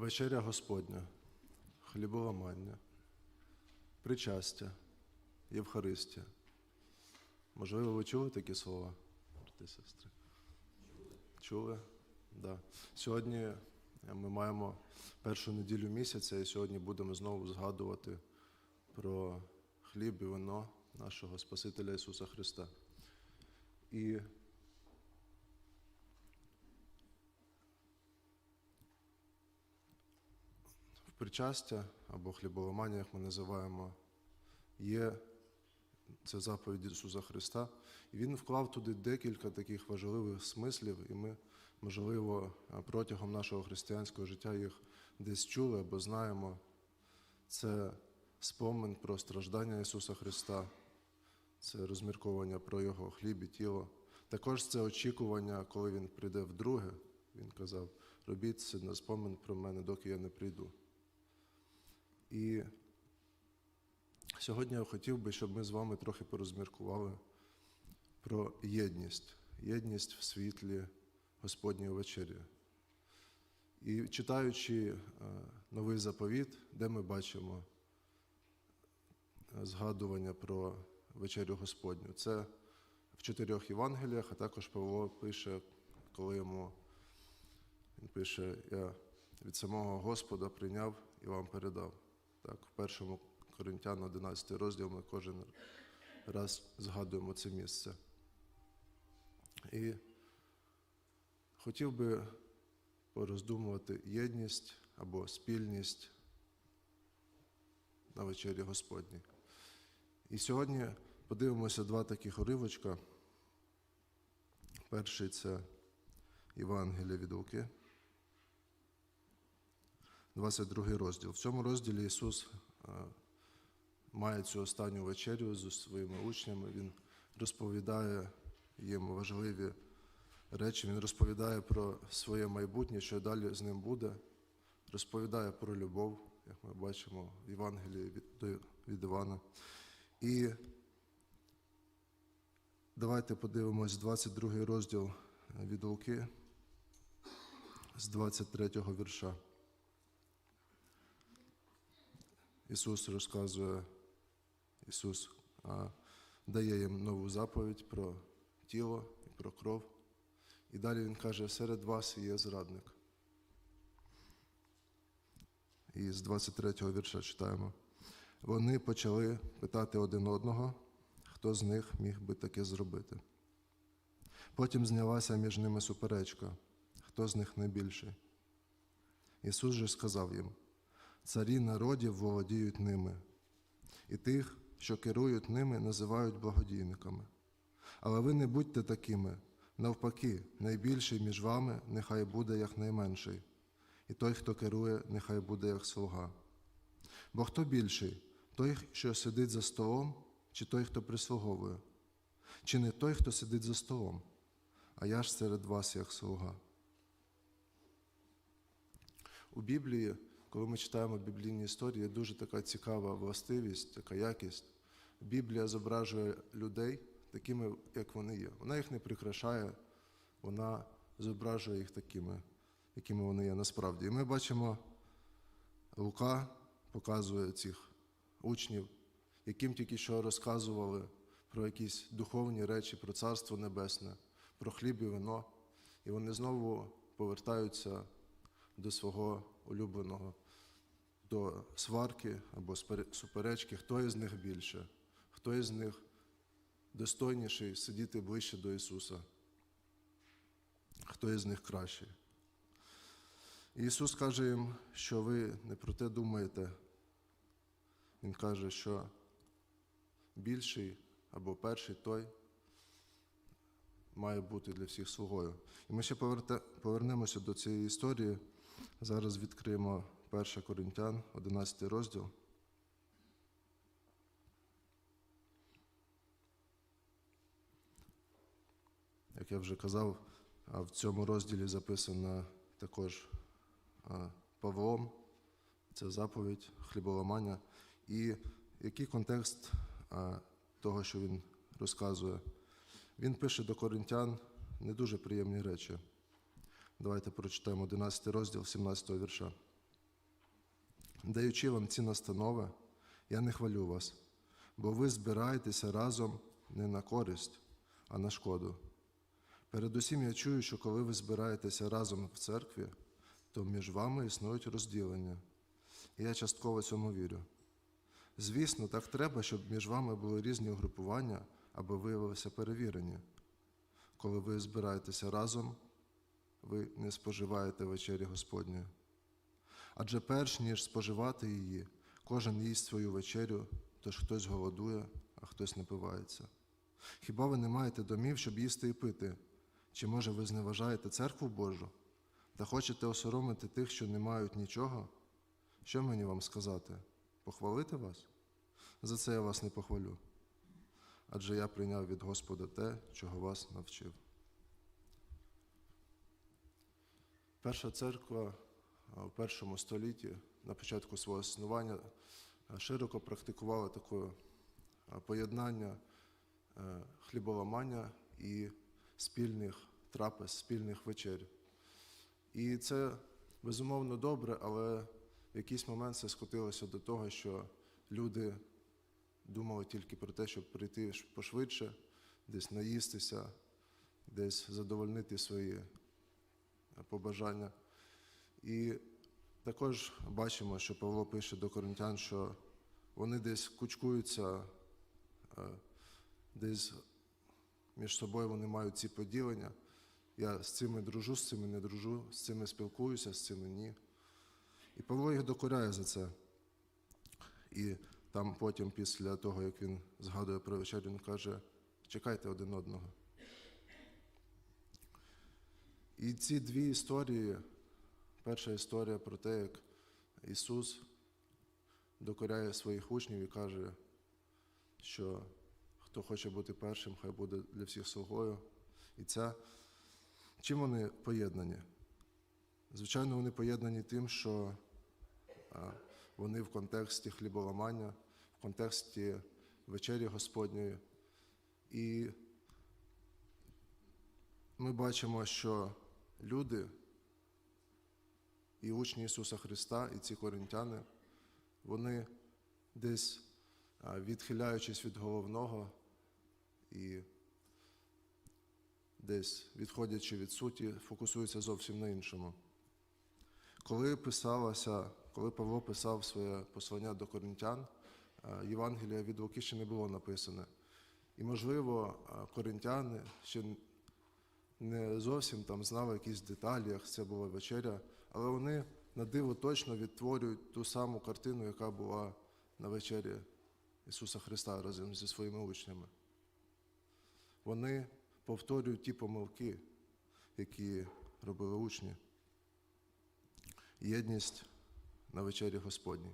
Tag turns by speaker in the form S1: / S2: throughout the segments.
S1: Вечеря Господня, хліболамання, причастя, Євхаристія. Можливо, ви чули такі слова, брати сестри? Чули? Да. Сьогодні ми маємо першу неділю місяця, і сьогодні будемо знову згадувати про хліб і вино нашого Спасителя Ісуса Христа. І причастя або хліболамання, як ми називаємо, є це заповідь Ісуса Христа. І Він вклав туди декілька таких важливих смислів, і ми, можливо, протягом нашого християнського життя їх десь чули або знаємо. Це спомин про страждання Ісуса Христа, це розмірковування про Його хліб і тіло. Також це очікування, коли Він прийде вдруге. Він казав: робіть це на спомин про мене, доки я не прийду. І сьогодні я хотів би, щоб ми з вами трохи порозміркували про єдність, єдність в світлі Господньої вечері. І читаючи е, новий заповіт, де ми бачимо е, згадування про вечерю Господню. Це в чотирьох Євангеліях, а також Павло пише, коли йому він пише, я від самого Господа прийняв і вам передав. Так, в першому Коринтян, 11 розділ, ми кожен раз згадуємо це місце. І хотів би пороздумувати єдність або спільність на вечері Господній. І сьогодні подивимося два таких уривочка. Перший це Євангелія від Луки, 22 розділ. В цьому розділі Ісус е, має цю останню вечерю зі своїми учнями. Він розповідає їм важливі речі, він розповідає про своє майбутнє, що далі з ним буде, розповідає про любов, як ми бачимо в Євангелії від, від Івана. І давайте подивимось 22 розділ від Луки з 23 вірша. Ісус розказує, Ісус а, дає їм нову заповідь про тіло і про кров. І далі Він каже, серед вас є зрадник. І з 23-го вірша читаємо. Вони почали питати один одного, хто з них міг би таке зробити. Потім знялася між ними суперечка, хто з них найбільший. Ісус же сказав їм: царі народів володіють ними, і тих, що керують ними, називають благодійниками. Але ви не будьте такими. Навпаки, найбільший між вами нехай буде як найменший, і той, хто керує, нехай буде як слуга. Бо хто більший? Той, що сидить за столом, чи той, хто прислуговує? Чи не той, хто сидить за столом, а я ж серед вас як слуга. У Біблії, коли ми читаємо біблійні історії, є дуже така цікава властивість, така якість. Біблія зображує людей такими, як вони є. Вона їх не прикрашає, вона зображує їх такими, якими вони є насправді. І ми бачимо, Лука показує цих учнів, яким тільки що розказували про якісь духовні речі, про Царство Небесне, про хліб і вино. І вони знову повертаються до свого улюбленого, до сварки або суперечки, хто із них більше, хто із них достойніший сидіти ближче до Ісуса, хто із них кращий. Ісус каже їм, що ви не про те думаєте. Він каже, що більший або перший той має бути для всіх слугою. І ми ще повернемося до цієї історії. Зараз відкриємо 1 Коринтян, 11 розділ. Як я вже казав, в цьому розділі записано також Павлом, це заповідь хліболамання. І який контекст того, що він розказує? Він пише до коринтян не дуже приємні речі. Давайте прочитаємо 11 розділ 17 вірша. Даючи вам ці настанови, я не хвалю вас, бо ви збираєтеся разом не на користь, а на шкоду. Передусім я чую, що коли ви збираєтеся разом в церкві, то між вами існують розділення. І я частково цьому вірю. Звісно, так треба, щоб між вами були різні угрупування, аби виявилися перевірені. Коли ви збираєтеся разом, ви не споживаєте вечері Господньої. Адже перш ніж споживати її, кожен їсть свою вечерю, тож хтось голодує, а хтось напивається. Хіба ви не маєте домів, щоб їсти і пити? Чи може ви зневажаєте церкву Божу та хочете осоромити тих, що не мають нічого? Що мені вам сказати? Похвалити вас? За це я вас не похвалю. Адже я прийняв від Господа те, чого вас навчив. Перша церква в першому столітті на початку свого існування широко практикувала таке поєднання хліболамання і спільних трапез, спільних вечер. І це безумовно добре, але в якийсь момент це скотилося до того, що люди думали тільки про те, щоб прийти пошвидше, десь наїстися, десь задовольнити свої побажання. І також бачимо, що Павло пише до коринтян, що вони десь кучкуються, е, десь між собою вони мають ці поділення. Я з цими дружу, з цими не дружу, з цими спілкуюся, з цими ні. І Павло їх докоряє за це. І там потім, після того, як він згадує про вечерю, він каже: чекайте один одного. І ці дві історії, перша історія про те, як Ісус докоряє своїх учнів і каже, що хто хоче бути першим, хай буде для всіх слугою. І ця, чим вони поєднані? Звичайно, вони поєднані тим, що вони в контексті хліболамання, в контексті вечері Господньої. І ми бачимо, що люди і учні Ісуса Христа, і ці коринтяни, вони десь відхиляючись від головного і десь відходячи від суті, фокусуються зовсім на іншому. Коли писалося, коли Павло писав своє послання до коринтян, Євангелія від Луки ще не було написане. І, можливо, коринтяни ще не зовсім там знали якісь деталі, як це була вечеря, але вони на диво точно відтворюють ту саму картину, яка була на вечері Ісуса Христа разом зі своїми учнями. Вони повторюють ті помилки, які робили учні. Єдність на вечері Господній.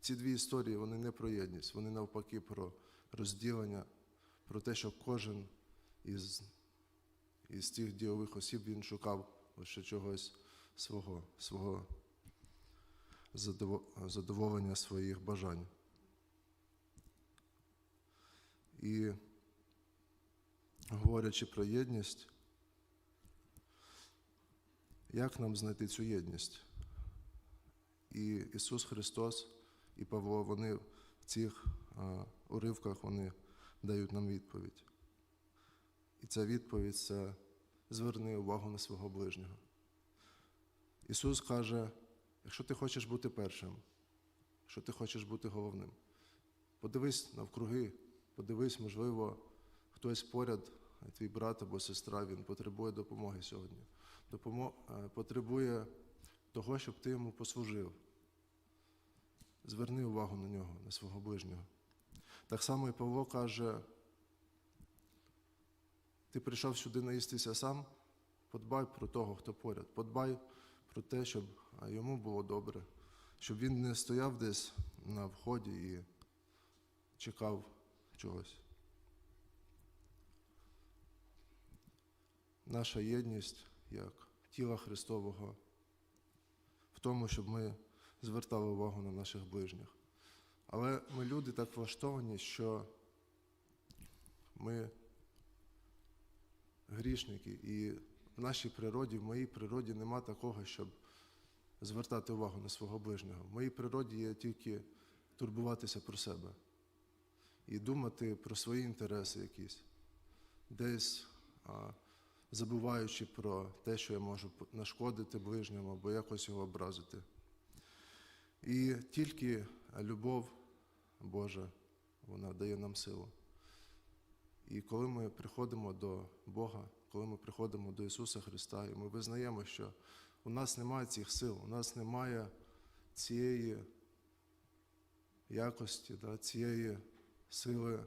S1: Ці дві історії вони не про єдність, вони навпаки про розділення, про те, що кожен із, із тих ділових осіб він шукав лише чогось свого, свого задоволення своїх бажань. І говорячи про єдність, як нам знайти цю єдність? І Ісус Христос і Павло, вони в цих уривках вони дають нам відповідь. І ця відповідь це зверни увагу на свого ближнього. Ісус каже: якщо ти хочеш бути першим, якщо ти хочеш бути головним, подивись навкруги, подивись, можливо, хтось поряд, твій брат або сестра, він потребує допомоги сьогодні. Допомо... е, потребує того, щоб ти йому послужив. Зверни увагу на нього, на свого ближнього. Так само і Павло каже: ти прийшов сюди наїстися сам, подбай про того, хто поряд, подбай про те, щоб йому було добре, щоб він не стояв десь на вході і чекав чогось. Наша єдність як тіла Христового в тому, щоб ми звертали увагу на наших ближніх. Але ми люди так влаштовані, що ми грішники, і в нашій природі, в моїй природі нема такого, щоб звертати увагу на свого ближнього. В моїй природі є тільки турбуватися про себе і думати про свої інтереси якісь, десь а, забуваючи про те, що я можу нашкодити ближньому або якось його образити. І тільки любов Божа, вона дає нам силу. І коли ми приходимо до Бога, коли ми приходимо до Ісуса Христа, і ми визнаємо, що у нас немає цих сил, у нас немає цієї якості, да, цієї сили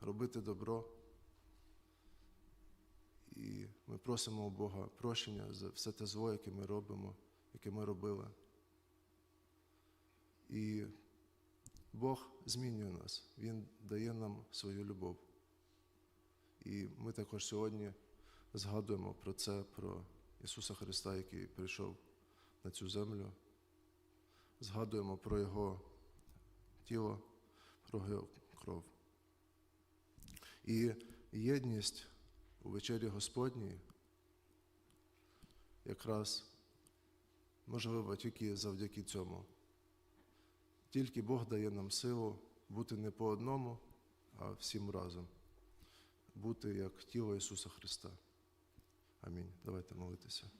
S1: робити добро. І ми просимо у Бога прощення за все те зло, яке ми робимо, яке ми робили. І Бог змінює нас, Він дає нам свою любов. І ми також сьогодні згадуємо про це, про Ісуса Христа, який прийшов на цю землю. Згадуємо про Його тіло, про Його кров. І єдність у вечері Господній якраз можлива тільки завдяки цьому. Тільки Бог дає нам силу бути не по одному, а всім разом, бути як тіло Ісуса Христа. Амінь. Давайте молитися.